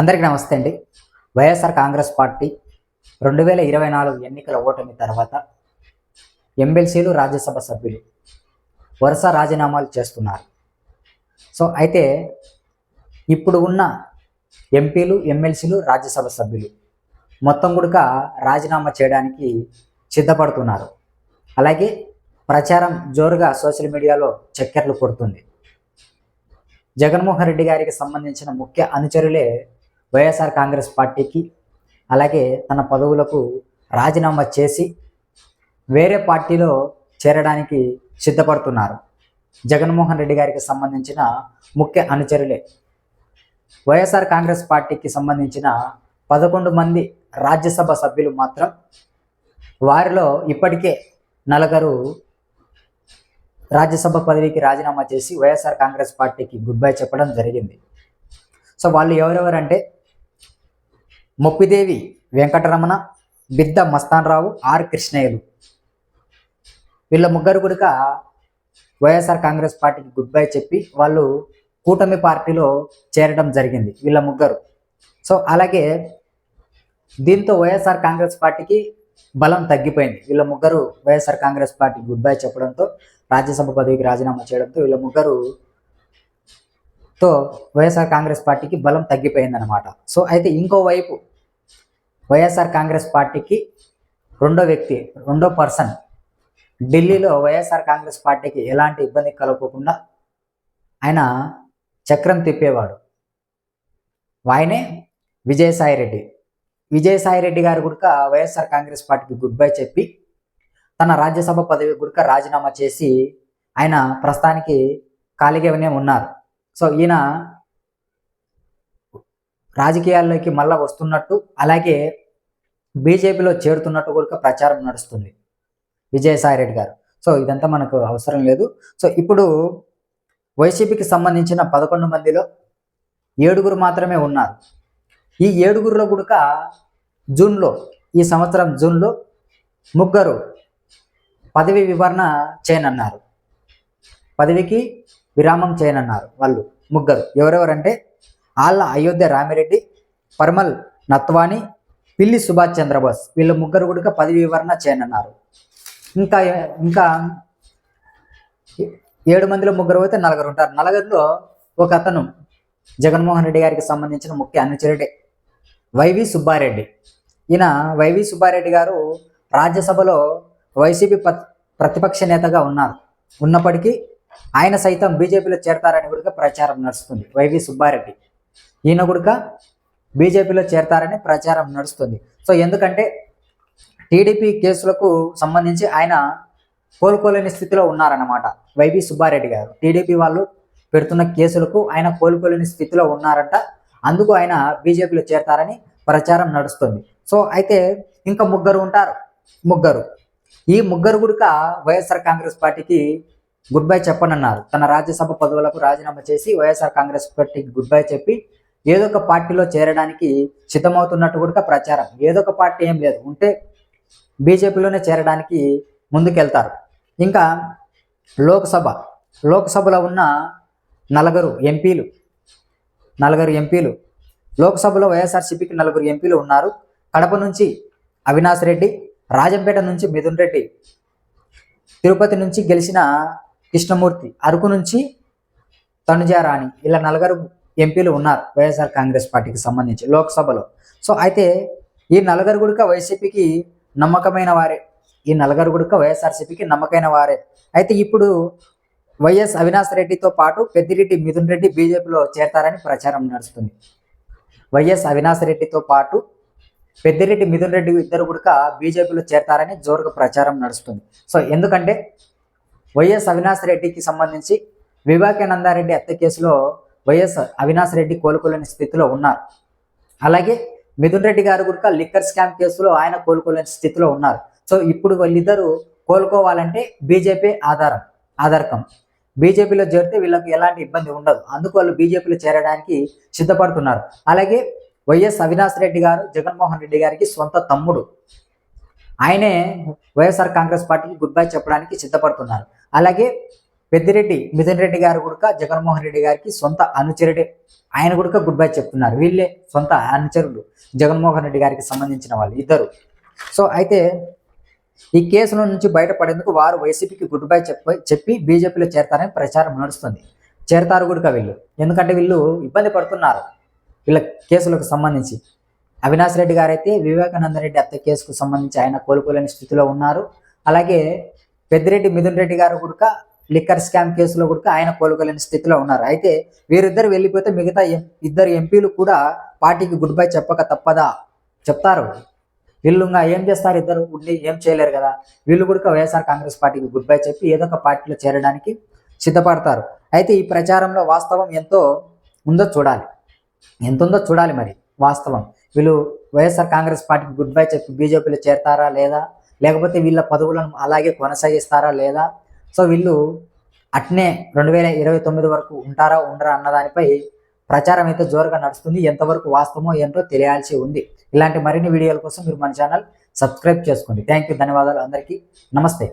అందరికీ నమస్తే అండి. వైఎస్ఆర్ కాంగ్రెస్ పార్టీ రెండు వేల ఇరవై నాలుగు ఎన్నికల ఓటమి తర్వాత ఎమ్మెల్సీలు రాజ్యసభ సభ్యులు వరుస రాజీనామాలు చేస్తున్నారు. సో అయితే ఇప్పుడు ఉన్న ఎంపీలు ఎమ్మెల్సీలు రాజ్యసభ సభ్యులు మొత్తం కూడా రాజీనామా చేయడానికి సిద్ధపడుతున్నారు. అలాగే ప్రచారం జోరుగా సోషల్ మీడియాలో చక్కెర్లు కొడుతుంది. జగన్మోహన్ రెడ్డి గారికి సంబంధించిన ముఖ్య అనుచరులే వైఎస్ఆర్ కాంగ్రెస్ పార్టీకి అలాగే తన పదవులకు రాజీనామా చేసి వేరే పార్టీలో చేరడానికి సిద్ధపడుతున్నారు. జగన్మోహన్ రెడ్డి గారికి సంబంధించిన ముఖ్య అనుచరులే. వైఎస్ఆర్ కాంగ్రెస్ పార్టీకి సంబంధించిన పదకొండు మంది రాజ్యసభ సభ్యులు మాత్రం వారిలో ఇప్పటికే నలుగురు రాజ్యసభ పదవికి రాజీనామా చేసి వైఎస్ఆర్ కాంగ్రెస్ పార్టీకి గుడ్ బై చెప్పడం జరిగింది. సో వాళ్ళు ఎవరెవరంటే మొప్పిదేవి వెంకటరమణ బిద్ద మస్తాన్రావు ఆర్ కృష్ణయ్యలు. వీళ్ళ ముగ్గురు కూడా వైఎస్ఆర్ కాంగ్రెస్ పార్టీకి గుడ్ బై చెప్పి వాళ్ళు కూటమి పార్టీలో చేరడం జరిగింది వీళ్ళ ముగ్గురు. సో అలాగే దీంతో వైఎస్ఆర్ కాంగ్రెస్ పార్టీకి బలం తగ్గిపోయింది. వీళ్ళ ముగ్గురు YSR Congress party goodbye చెప్పడంతో రాజ్యసభ పదవికి రాజీనామా చేయడంతో వీళ్ళ ముగ్గురు తో వైఎస్ఆర్ కాంగ్రెస్ పార్టీకి బలం తగ్గిపోయిందనమాట సో అయితే ఇంకోవైపు వైఎస్ఆర్ కాంగ్రెస్ పార్టీకి రెండో వ్యక్తి రెండో పర్సన్ ఢిల్లీలో వైఎస్ఆర్ కాంగ్రెస్ పార్టీకి ఎలాంటి ఇబ్బంది కలగకుండా ఆయన చక్రం తిప్పేవాడు. ఆయనే విజయసాయి రెడ్డి విజయసాయి రెడ్డి గారు కూడా వైఎస్ఆర్ కాంగ్రెస్ పార్టీకి గుడ్ బై చెప్పి తన రాజ్యసభ పదవి కూడా రాజీనామా చేసి ఆయన ప్రస్తుతానికి ఖాళీగానే ఉన్నారు. సో ఈయన రాజకీయాల్లోకి మళ్ళా వస్తున్నట్టు అలాగే బీజేపీలో చేరుతున్నట్టు కూడా ప్రచారం నడుస్తుంది విజయసాయి రెడ్డి గారు. సో ఇదంతా మనకు అవసరం లేదు. సో ఇప్పుడు వైసీపీకి సంబంధించిన పదకొండు మందిలో ఏడుగురు మాత్రమే ఉన్నారు. ఈ ఏడుగురులో గుడక జూన్లో ఈ సంవత్సరం జూన్లో ముగ్గురు పదవి వివరణ చేయనన్నారు. పదవికి విరామం చేయనన్నారు వాళ్ళు. ముగ్గురు. ఎవరెవరంటే ఆళ్ళ అయోధ్య రామిరెడ్డి పర్మల్ నత్వాని పిల్లి సుభాష్ చంద్రబోస్. వీళ్ళ ముగ్గురు కూడా పదవి వివరణ చేయనన్నారు. ఇంకా ఇంకా ఏడు మందిలో ముగ్గురు అయితే నలుగురు ఉంటారు. నలుగురిలో ఒక అతను జగన్మోహన్ రెడ్డి గారికి సంబంధించిన ముఖ్య అనుచరుడే వైవి సుబ్బారెడ్డి. ఈయన వైవి సుబ్బారెడ్డి గారు రాజ్యసభలో వైసీపీ ప్రతిపక్ష నేతగా ఉన్నారు. ఉన్నప్పటికీ ఆయన సైతం బీజేపీలో చేరతారని కూడా ప్రచారం నడుస్తుంది. Y V Subba Reddy. ఈయన కూడా బీజేపీలో చేరతారని ప్రచారం నడుస్తుంది. సో ఎందుకంటే టీడీపీ కేసులకు సంబంధించి ఆయన కోలుకోలేని స్థితిలో ఉన్నారన్నమాట వైవి సుబ్బారెడ్డి గారు. టీడీపీ వాళ్ళు పెడుతున్న కేసులకు ఆయన కోలుకోలేని స్థితిలో ఉన్నారట. అందుకు ఆయన బీజేపీలో చేరతారని ప్రచారం నడుస్తుంది. సో అయితే ఇంకా ముగ్గురు ఉంటారు. ముగ్గురు. ఈ ముగ్గురు కూడా వైఎస్ఆర్ కాంగ్రెస్ పార్టీకి గుడ్ బై చెప్పనన్నారు. తన రాజ్యసభ పదవులకు రాజీనామా చేసి వైఎస్ఆర్ కాంగ్రెస్ పార్టీకి గుడ్ బై చెప్పి ఏదో ఒక పార్టీలో చేరడానికి సిద్ధమవుతున్నట్టు కూడా ప్రచారం. ఏదో ఒక పార్టీ ఏం లేదు. ఉంటే బీజేపీలోనే చేరడానికి ముందుకెళ్తారు. ఇంకా లోక్సభ. లోక్సభలో ఉన్న నలుగురు ఎంపీలు నలుగురు ఎంపీలు. లోక్సభలో వైఎస్ఆర్సీపీకి నలుగురు ఎంపీలు ఉన్నారు. కడప నుంచి అవినాష్ రెడ్డి రాజంపేట నుంచి మిథున్ రెడ్డి తిరుపతి నుంచి గెలిచిన కృష్ణమూర్తి అరకు నుంచి తనుజారాణి ఇలా నలుగురు ఎంపీలు ఉన్నారు వైఎస్ఆర్ కాంగ్రెస్ పార్టీకి సంబంధించి లోక్సభలో. సో అయితే ఈ నలుగురు గుడిక వైసీపీకి నమ్మకమైన వారే. ఈ నలుగురు గుడిక వైఎస్ఆర్సీపీకి నమ్మకమైన వారే. అయితే ఇప్పుడు వైఎస్ అవినాష్ రెడ్డితో పాటు పెద్దిరెడ్డి మిథున్ రెడ్డి బీజేపీలో చేరతారని ప్రచారం నడుస్తుంది. వైఎస్ అవినాష్ రెడ్డితో పాటు పెద్దిరెడ్డి మిథున్ రెడ్డి ఇద్దరు కూడా బీజేపీలో చేరతారని జోరుగా ప్రచారం నడుస్తుంది. సో ఎందుకంటే వైఎస్ అవినాష్ రెడ్డికి సంబంధించి వివేకానందారెడ్డి హత్య కేసులో వైఎస్ అవినాష్ రెడ్డి కోలుకోలేని స్థితిలో ఉన్నారు. అలాగే మిథున్ రెడ్డి గారు కూడా లిక్కర్ స్కామ్ కేసులో ఆయన కోలుకోలేని స్థితిలో ఉన్నారు. సో ఇప్పుడు వాళ్ళిద్దరూ కోలుకోవాలంటే బీజేపీ ఆధారం ఆధారకం. బీజేపీలో చేరితే వీళ్ళకి ఎలాంటి ఇబ్బంది ఉండదు. అందుకు వాళ్ళు బీజేపీలో చేరడానికి సిద్ధపడుతున్నారు. అలాగే వైఎస్ అవినాష్ రెడ్డి గారు జగన్మోహన్ రెడ్డి గారికి సొంత తమ్ముడు. ఆయనే వైఎస్ఆర్ కాంగ్రెస్ పార్టీకి గుడ్ బై చెప్పడానికి సిద్ధపడుతున్నారు. అలాగే పెద్దిరెడ్డి మిథున్ రెడ్డి గారు కూడా జగన్మోహన్ రెడ్డి గారికి సొంత అనుచరుడే. ఆయన కూడా గుడ్ బై చెప్తున్నారు. వీళ్ళే సొంత అనుచరులు. జగన్మోహన్ రెడ్డి గారికి సంబంధించిన వాళ్ళు ఇద్దరు. సో అయితే ఈ కేసుల నుంచి బయటపడేందుకు వారు వైసీపీకి గుడ్ బై చెప్పి చెప్పి బీజేపీలో చేరతారని ప్రచారం నడుస్తుంది. చేరతారు కూడా వీళ్ళు. ఎందుకంటే వీళ్ళు ఇబ్బంది పడుతున్నారు. వీళ్ళ కేసులకు సంబంధించి. అవినాష్ రెడ్డి గారైతే వివేకానంద రెడ్డి అత్త కేసుకు సంబంధించి ఆయన కోలుకోలేని స్థితిలో ఉన్నారు. అలాగే పెద్దిరెడ్డి మిథున్ రెడ్డి గారు కూడా లిక్కర్ స్కామ్ కేసులో కూడా ఆయన కోలుకోలేని స్థితిలో ఉన్నారు. అయితే వీరిద్దరు వెళ్ళిపోతే మిగతా ఎం- ఇద్దరు ఎంపీలు కూడా పార్టీకి గుడ్ బై చెప్పక తప్పదా? చెప్తారు. వీళ్ళు ఇంకా ఏం చేస్తారు ఇద్దరు? ఉండి ఏం చేయలేరు కదా. వీళ్ళు కూడా వైఎస్ఆర్ కాంగ్రెస్ పార్టీకి గుడ్ బై చెప్పి ఏదో ఒక పార్టీలో చేరడానికి సిద్ధపడతారు. అయితే ఈ ప్రచారంలో వాస్తవం ఎంతో ఉందో చూడాలి. ఎంత ఉందో చూడాలి మరి వాస్తవం. వీళ్ళు వైఎస్ఆర్ కాంగ్రెస్ పార్టీకి గుడ్ బై చెప్పి బీజేపీలో చేరతారా లేదా? లేకపోతే వీళ్ళ పదవులను అలాగే కొనసాగిస్తారా లేదా? సో వీళ్ళు అట్నే రెండు వేల ఇరవై తొమ్మిది వరకు ఉంటారా ఉండరా అన్న దానిపై ప్రచారం అయితే జోరుగా నడుస్తుంది. ఎంతవరకు వాస్తవమో ఏంటో తెలియాల్సి ఉంది. ఇలాంటి మరిన్ని వీడియోల కోసం మీరు మన ఛానల్ సబ్స్క్రైబ్ చేసుకోండి. థ్యాంక్ యూ ధన్యవాదాలు అందరికీ. నమస్తే.